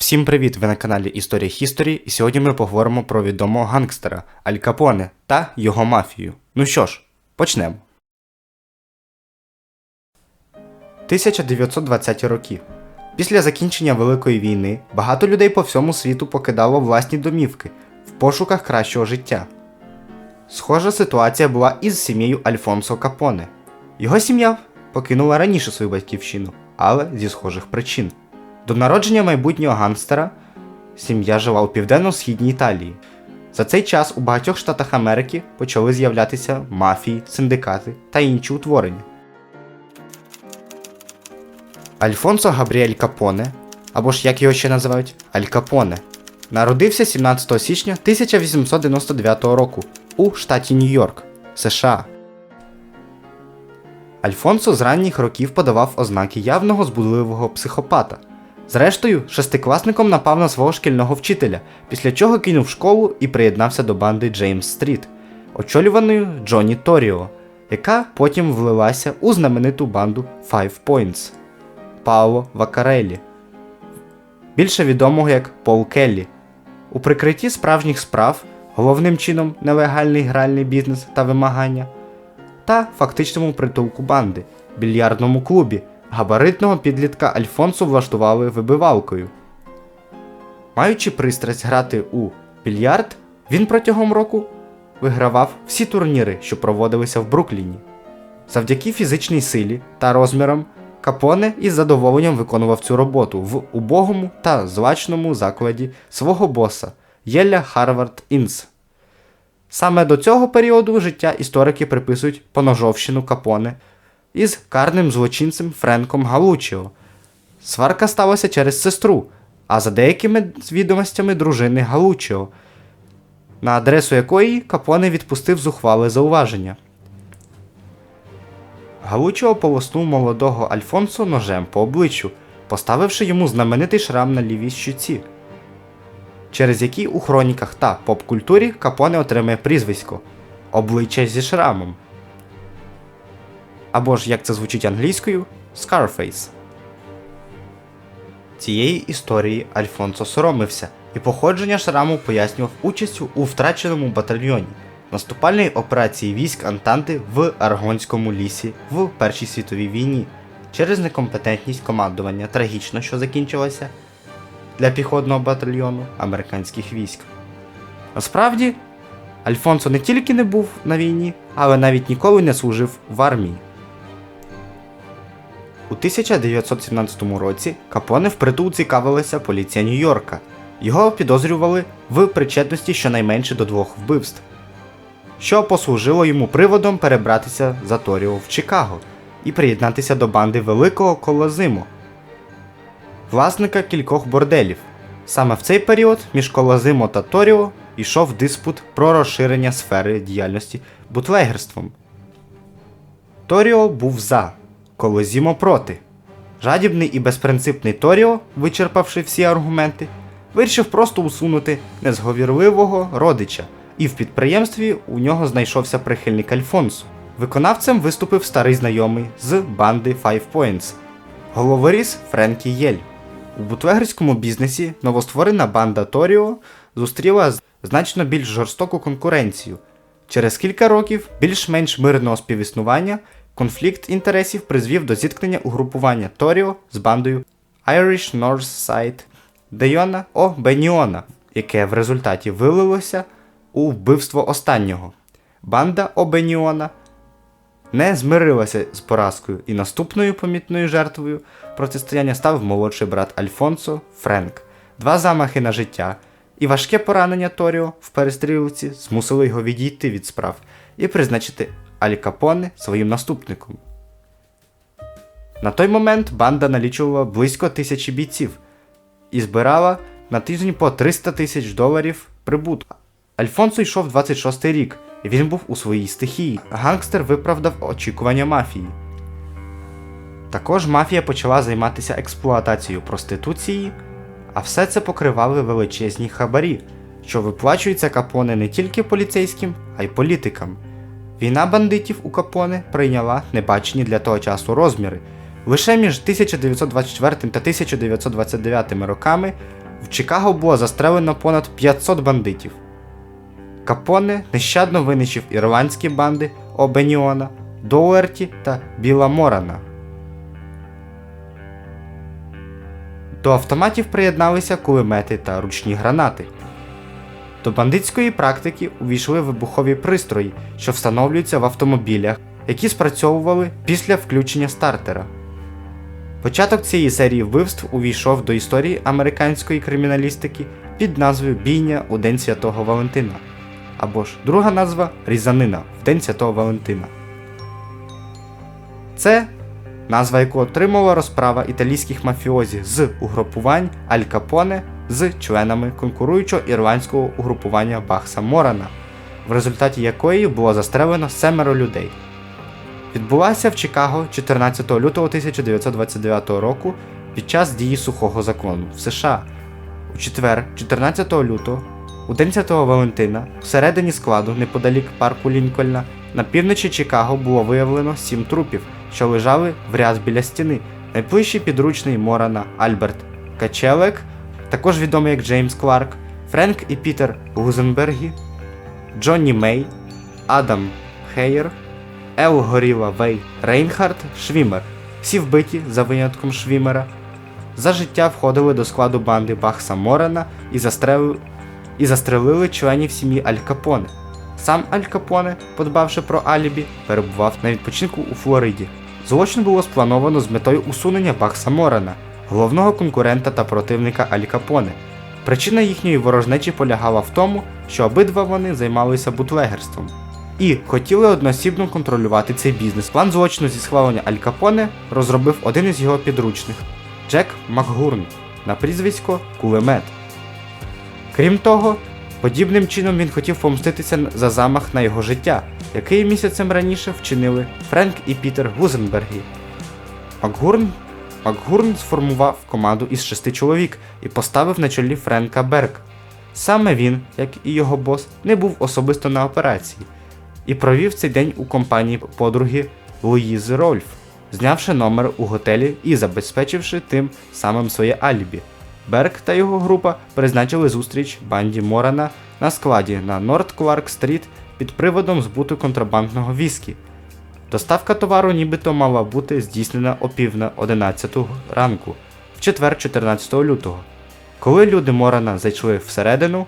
Всім привіт! Ви на каналі Історія Хісторі, і сьогодні ми поговоримо про відомого гангстера Аль Капоне та його мафію. Ну що ж, почнемо. 1920 роки. Після закінчення Великої війни багато людей по всьому світу покидало власні домівки в пошуках кращого життя. Схожа ситуація була із сім'єю Альфонсо Капоне. Його сім'я покинула раніше свою батьківщину, але зі схожих причин. До народження майбутнього гангстера сім'я жила у південно-східній Італії. За цей час у багатьох штатах Америки почали з'являтися мафії, синдикати та інші утворення. Альфонсо Габріель Капоне, або ж як його ще називають Аль Капоне, народився 17 січня 1899 року у штаті Нью-Йорк, США. Альфонсо з ранніх років подавав ознаки явного збудливого психопата. Зрештою, шестикласником напав на свого шкільного вчителя, після чого кинув школу і приєднався до банди Джеймс Стріт, очолюваною Джонні Торіо, яка потім влилася у знамениту банду Five Points Пауло Вакарелі, більше відомого як Пол Келлі. У прикритті справжніх справ, головним чином нелегальний гральний бізнес та вимагання, та фактичному притулку банди, більярдному клубі, габаритного підлітка Альфонсо влаштували вибивалкою. Маючи пристрасть грати у більярд, він протягом року вигравав всі турніри, що проводилися в Брукліні. Завдяки фізичній силі та розмірам Капоне із задоволенням виконував цю роботу в убогому та злачному закладі свого боса Єля Харвард Інс. Саме до цього періоду життя історики приписують поножовщину Капоне із карним злочинцем Френком Галучіо. Сварка сталася через сестру, а за деякими відомостями дружини Галучіо, на адресу якої Капоне відпустив зухвале зауваження. Галучіо полоснув молодого Альфонсо ножем по обличчю, поставивши йому знаменитий шрам на лівій щуці, через який у хроніках та поп-культурі Капоне отримає прізвисько обличчя зі шрамом. Або ж, як це звучить англійською, Scarface. Цієї історії Альфонсо соромився, і походження шраму пояснював участю у втраченому батальйоні наступальної операції військ Антанти в Аргонському лісі в Першій світовій війні через некомпетентність командування трагічно, що закінчилося для піхотного батальйону американських військ. Насправді, Альфонсо не тільки не був на війні, але навіть ніколи не служив в армії. У 1917 році Капоне впритул цікавилася поліція Нью-Йорка. Його підозрювали в причетності щонайменше до двох вбивств, що послужило йому приводом перебратися за Торіо в Чикаго і приєднатися до банди Великого Колозимо, власника кількох борделів. Саме в цей період між Колозимо та Торіо йшов диспут про розширення сфери діяльності бутлегерством. Торіо був за, Колозімо проти. Жадібний і безпринципний Торіо, вичерпавши всі аргументи, вирішив просто усунути незговірливого родича, і в підприємстві у нього знайшовся прихильник Альфонсу. Виконавцем виступив старий знайомий з банди Five Points, головоріз Френкі Єль. У бутлегерському бізнесі новостворена банда Торіо зустріла значно більш жорстоку конкуренцію. Через кілька років більш-менш мирного співіснування конфлікт інтересів призвів до зіткнення угрупування Торіо з бандою Irish North Side Дейона О Беніона, яке в результаті вилилося у вбивство останнього. Банда Обеніона не змирилася з поразкою, і наступною помітною жертвою протистояння став молодший брат Альфонсо Френк. Два замахи на життя і важке поранення Торіо в перестрілці змусило його відійти від справ і призначити Аль Капоне своїм наступником. На той момент банда налічувала близько тисячі бійців і збирала на тиждень по 300 тисяч доларів прибутку. Альфонсо йшов 26-й рік, і він був у своїй стихії. Гангстер виправдав очікування мафії. Також мафія почала займатися експлуатацією проституції, а все це покривали величезні хабарі, що виплачуються капоне не тільки поліцейським, а й політикам. Війна бандитів у Капоне прийняла небачені для того часу розміри. Лише між 1924 та 1929 роками в Чикаго було застрелено понад 500 бандитів. Капоне нещадно винищив ірландські банди Обеніона, Доуерті та Біла Морана. До автоматів приєдналися кулемети та ручні гранати. До бандитської практики увійшли вибухові пристрої, що встановлюються в автомобілях, які спрацьовували після включення стартера. Початок цієї серії вбивств увійшов до історії американської криміналістики під назвою Бійня у День Святого Валентина або ж друга назва Різанина в День Святого Валентина. Це назва яку отримала розправа італійських мафіозі з угрупувань Аль Капоне з членами конкуруючого ірландського угрупування Бахса Морана, в результаті якої було застрелено семеро людей. Відбулася в Чикаго 14 лютого 1929 року під час дії сухого закону в США. У четвер, 14 лютого, у День Святого Валентина, всередині складу, неподалік парку Лінкольна, на півночі Чикаго було виявлено сім трупів, що лежали в ряд біля стіни. Найближчий підручний Морана Альберт Качелек, також відомий як Джеймс Кларк, Френк і Пітер Гузенбергі, Джонні Мей, Адам Хейер, Ел Горіла Вей Рейнхард Швімер. Всі вбиті за винятком Швімера. За життя входили до складу банди Бахса Морена і застрелили, і застрелили членів сім'ї Аль Капоне. Сам Аль Капоне, подбавши про алібі, перебував на відпочинку у Флориді. Злочин було сплановано з метою усунення Бахса Морена, головного конкурента та противника Аль Капоне. Причина їхньої ворожнечі полягала в тому, що обидва вони займалися бутлегерством і хотіли одноосібно контролювати цей бізнес. План злочину зі схвалення Аль Капоне розробив один із його підручних Джек Макгурн на прізвисько Кулемет. Крім того, подібним чином він хотів помститися за замах на його життя, який місяцем раніше вчинили Френк і Пітер Гузенбергі. Макгурн Макгурн сформував команду із шести чоловік і поставив на чолі Френка Берг. Саме він, як і його бос, не був особисто на операції і провів цей день у компанії подруги Луїзи Рольф, знявши номер у готелі і забезпечивши тим самим своє алібі. Берг та його група призначили зустріч банді Морана на складі на Норд Кларк Стріт під приводом збуту контрабандного віскі. Доставка товару нібито мала бути здійснена о пів на 11 ранку, в четвер 14 лютого. Коли люди Морана зайшли всередину,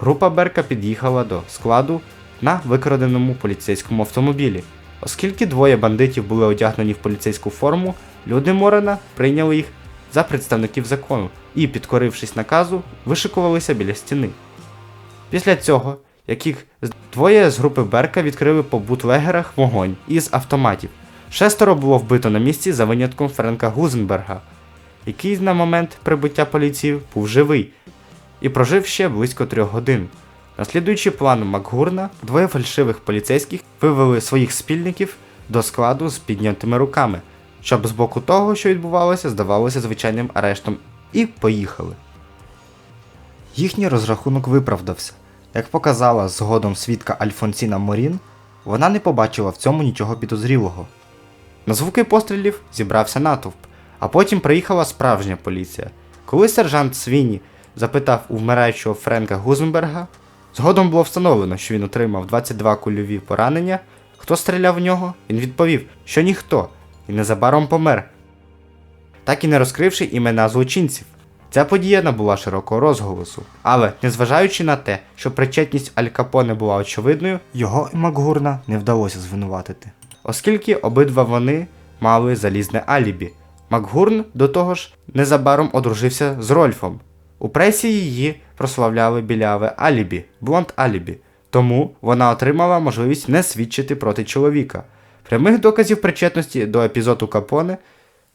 група Берка під'їхала до складу на викраденому поліцейському автомобілі. Оскільки двоє бандитів були одягнені в поліцейську форму, люди Морана прийняли їх за представників закону і, підкорившись наказу, вишикувалися біля стіни. Після цього, яких двоє з групи Берка відкрили по бутлегерах вогонь із автоматів. Шестеро було вбито на місці за винятком Френка Гузенберга, який на момент прибуття поліції був живий і прожив ще близько трьох годин. Наслідуючи плану Макгурна, двоє фальшивих поліцейських вивели своїх спільників до складу з піднятими руками, щоб з боку того, що відбувалося, здавалося звичайним арештом, і поїхали. Їхній розрахунок виправдався. Як показала згодом свідка Альфонсіна Морін, вона не побачила в цьому нічого підозрілого. На звуки пострілів зібрався натовп, а потім приїхала справжня поліція. Коли сержант Свіні запитав у вмираючого Френка Гузенберга, згодом було встановлено, що він отримав 22 кульові поранення. Хто стріляв в нього? Він відповів, що ніхто, і незабаром помер, так і не розкривши імена злочинців. Ця подія набула широкого розголосу, але, незважаючи на те, що причетність Аль Капоне була очевидною, його і Макгурна не вдалося звинуватити. Оскільки обидва вони мали залізне алібі. Макгурн до того ж незабаром одружився з Рольфом. У пресі її прославляли біляве алібі, блонд алібі, тому вона отримала можливість не свідчити проти чоловіка. Прямих доказів причетності до епізоду Капоне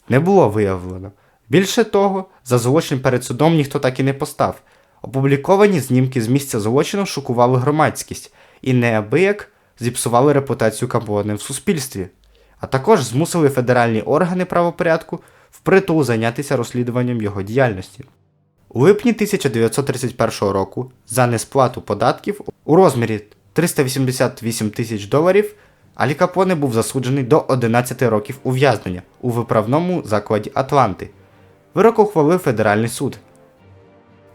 не було виявлено. Більше того, за злочин перед судом ніхто так і не постав. Опубліковані знімки з місця злочину шокували громадськість і неабияк зіпсували репутацію Капоне в суспільстві, а також змусили федеральні органи правопорядку впритул зайнятися розслідуванням його діяльності. У липні 1931 року за несплату податків у розмірі 388 тисяч доларів Алі Капоне був засуджений до 11 років ув'язнення у виправному закладі Атланти. Вирок ухвалив федеральний суд.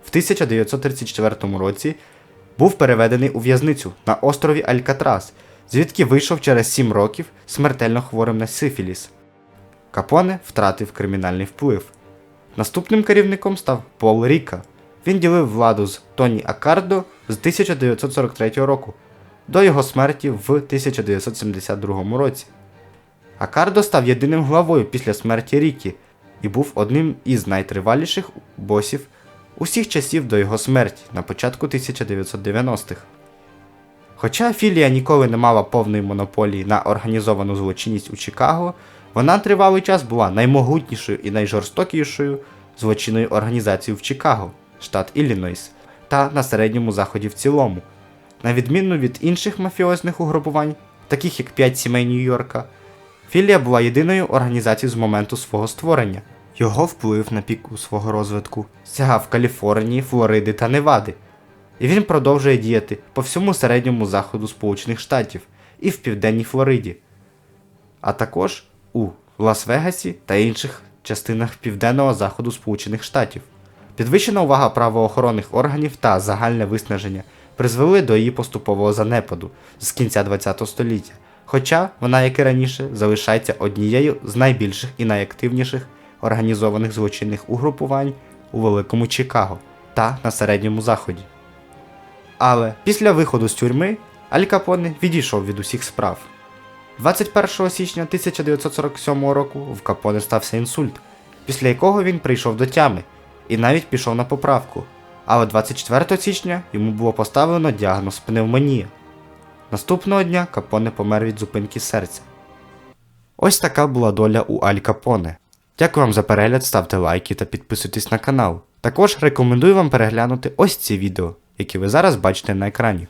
в 1934 році був переведений у в'язницю на острові Алькатрас, звідки вийшов через 7 років смертельно хворим на сифіліс. Капоне втратив кримінальний вплив. Наступним керівником став Пол Ріка. Він ділив владу з Тоні Акардо з 1943 року до його смерті в 1972 році. Акардо став єдиним главою після смерті Рікі і був одним із найтриваліших босів усіх часів до його смерті на початку 1990-х. Хоча філія ніколи не мала повної монополії на організовану злочинність у Чикаго, вона тривалий час була наймогутнішою і найжорстокішою злочинною організацією в Чикаго, штат Іллінойс, та на середньому заході в цілому. На відміну від інших мафіозних угрупувань, таких як П'ять сімей Нью-Йорка, філія була єдиною організацією з моменту свого створення. Його вплив на піку свого розвитку сягав Каліфорнії, Флориди та Невади, і він продовжує діяти по всьому середньому заходу Сполучених Штатів і в Південній Флориді, а також у Лас-Вегасі та інших частинах південного заходу Сполучених Штатів. Підвищена увага правоохоронних органів та загальне виснаження призвели до її поступового занепаду з кінця ХХ століття, хоча вона, як і раніше, залишається однією з найбільших і найактивніших організованих злочинних угрупувань у Великому Чикаго та на середньому заході. Але після виходу з тюрми Аль Капоне відійшов від усіх справ. 21 січня 1947 року в Капоне стався інсульт, після якого він прийшов до тями і навіть пішов на поправку. Але 24 січня йому було поставлено діагноз пневмонія. Наступного дня Капоне помер від зупинки серця. Ось така була доля у Аль Капоне. Дякую вам за перегляд, ставте лайки та підписуйтесь на канал. Також рекомендую вам переглянути ось ці відео, які ви зараз бачите на екрані.